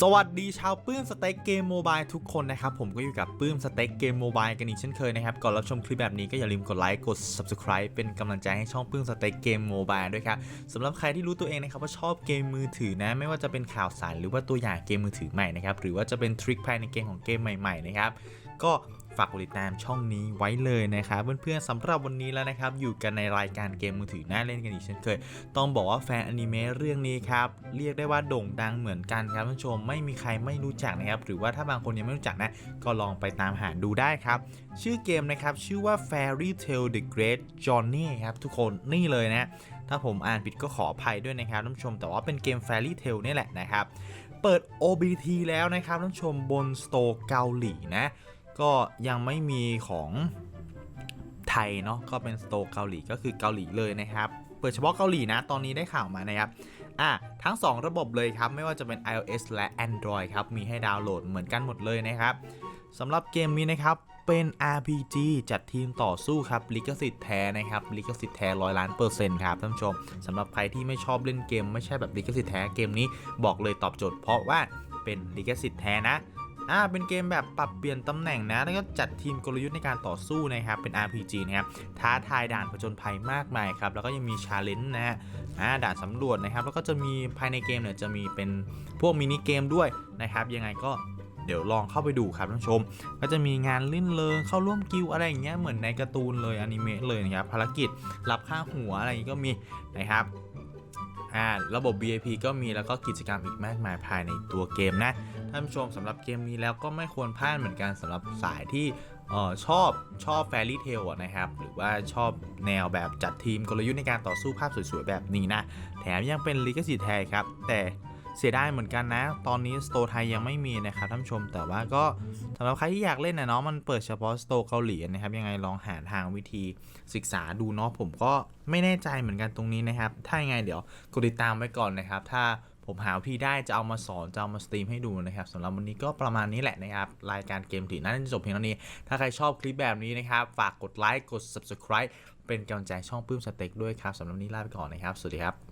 สวัสดีชาวปื้มสเต็กเกมโมบายทุกคนนะครับผมก็อยู่กับปื้มสเต็กเกมโมบายกันอีกเช่นเคยนะครับ ก่อนรับชมคลิปแบบนี้ก็อย่าลืมกดไลค์กด subscribe เป็นกำลังใจให้ช่องปื้มสเต็กเกมโมบายด้วยครับสำหรับใครที่รู้ตัวเองนะครับว่าชอบเกมมือถือนะ ไม่ว่าจะเป็นข่าวสารหรือว่าตัวอย่างเกมมือถือใหม่นะครับหรือว่าจะเป็นทริคภายในเกมของเกมใหม่ๆนะครับก็ ฝากกดติดตามช่องนี้ไว้เลยนะครับเพื่อนๆสำหรับวันนี้แล้วนะครับ อยู่กันในรายการเกมมือถือน่าเล่นกันอีกเช่นเคย ต้องบอกว่าแฟนอนิเมะเรื่องนี้ครับ เรียกได้ว่าโด่งดังเหมือนกันครับท่านผู้ชมไม่มีใครไม่รู้จักนะครับ หรือว่าถ้าบางคนยังไม่รู้จักนะ ก็ลองไปตามหาดูได้ครับ ชื่อเกมนะครับ ชื่อว่า Fairy Tail The Great Journey ครับทุกคนนี่เลยนะ ถ้าผมอ่านผิดก็ขออภัยด้วยนะครับท่านผู้ชม แต่ว่าเป็นเกม Fairy Tail นี่แหละนะครับเปิด OBT แล้วนะครับท่านผู้ชมบนสโตร์เกาหลีนะ ก็ยังไม่มีของไทยเนาะก็เป็นสโตร์เกาหลีก็คือเกาหลีเลยนะครับเปิดเฉพาะเกาหลีนะตอนนี้ได้ข่าวมานะครับอะทั้ง 2 ระบบเลยครับ ไม่ว่าจะเป็น iOS และ Android ครับ มีให้ดาวน์โหลดเหมือนกันหมดเลยนะครับสำหรับเกมนี้นะครับเป็น RPG จัดทีมต่อสู้ครับลิขสิทธิ์แท้นะครับลิขสิทธิ์แท้ร้อยล้านเปอร์เซ็นต์ครับท่านผู้ชมสำหรับใครที่ไม่ชอบเล่นเกม ไม่ใช่แบบลิขสิทธิ์แท้เกมนี้บอกเลยตอบโจทย์เพราะว่าเป็นลิขสิทธิ์แท้นะ อ่าเป็นเกมแบบปรับเปลี่ยนตำแหน่งนะ แล้วก็จัดทีมกลยุทธ์ในการต่อสู้นะครับ เป็น RPG นะครับ ท้าทายด่านผจญภัยมากมายครับ แล้วก็ยังมีชาเลนจ์นะฮะ อ่า ด่านสำรวจนะครับ แล้วก็จะมีภายในเกมเนี่ยจะมีเป็นพวกมินิเกมด้วยนะครับ ยังไงก็เดี๋ยวลองเข้าไปดูครับท่านผู้ชม ก็จะมีงานลื่นเริงเข้าร่วมกิลด์อะไรอย่างเงี้ย เหมือนในการ์ตูนเลยอนิเมะเลยนะครับ ภารกิจรับค่าหัวอะไรอย่างงี้ก็มีนะครับ อ่าระบบ VIP ก็มีแล้วก็กิจกรรมอีกมากมายภายในตัวเกมนะท่านผู้ชมสำหรับเกมนี้แล้วก็ไม่ควรพลาดเหมือนกันสำหรับสายที่ออชอบชอบแฟรี่เทลนะครับ หรือว่าชอบแนวแบบจัดทีมกลยุทธ์ในการต่อสู้ภาพสวยๆ แบบนี้นะ แถมยังเป็นลิขสิทธิ์แท้ครับ แต่ เสียดายเหมือนกันนะ ตอนนี้สโตร์ไทยยังไม่มีนะครับท่านชม แต่ว่าก็สำหรับใครที่อยากเล่นนะเนาะมันเปิดเฉพาะสโตร์เกาหลีนะครับ ยังไงลองหาทางวิธีศึกษาดูเนาะผมก็ไม่แน่ใจเหมือนกันตรงนี้นะครับ ถ้ายังไงเดี๋ยวกดติดตามไว้ก่อนนะครับ ถ้าผมหาวิธีได้จะเอามาสอนจะเอามาสตรีมให้ดูนะครับสำหรับวันนี้ก็ประมาณนี้แหละนะครับ รายการเกมถีน่าจะจบเพียงเท่านี้ ถ้าใครชอบคลิปแบบนี้นะครับ ฝากกดไลค์กด subscribe เป็นกำลังใจช่องปื้มสเต็กด้วยครับสำหรับวันนี้ลาไปก่อนนะครับ สวัสดีครับ